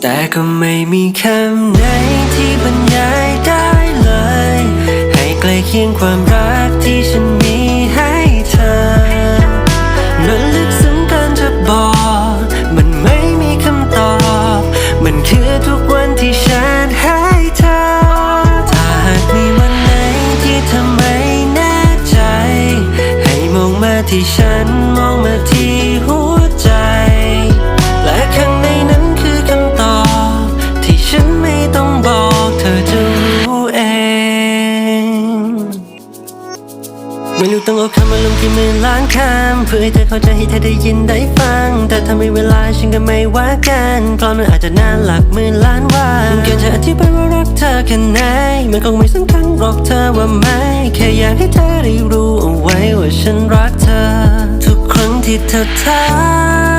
แต่ก็ไม่มีคำไหนที่บรรยายได้เลย ให้ใกล้เคียงความรักที่ฉันมีให้เธอมันลึกซึ้งเกินจะบอก มันไม่มีคำตอบ มันคือทุกวันที่ฉันให้เธอ ถ้าหากมีวันไหนที่เธอไม่แน่ใจ ให้มองมาที่ฉันมองมาที่หัว ไม่รู้ต้องเอาคำมาลงกี่หมื่นล้านคำเพื่อให้เธอเข้าใจให้เธอได้ยินได้ฟัง แต่ถ้าไม่เวลาฉันก็ไม่ว่ากันเพราะมันอาจจะนานหลักหมื่นล้านวันแค่จะอธิบายว่ารักเธอแค่ไหนมันคงไม่สำคัญหรอกเธอว่าไหมแค่อยากให้เธอได้รู้เอาไว้ว่าฉันรักเธอ ทุกครั้งที่เธอทัก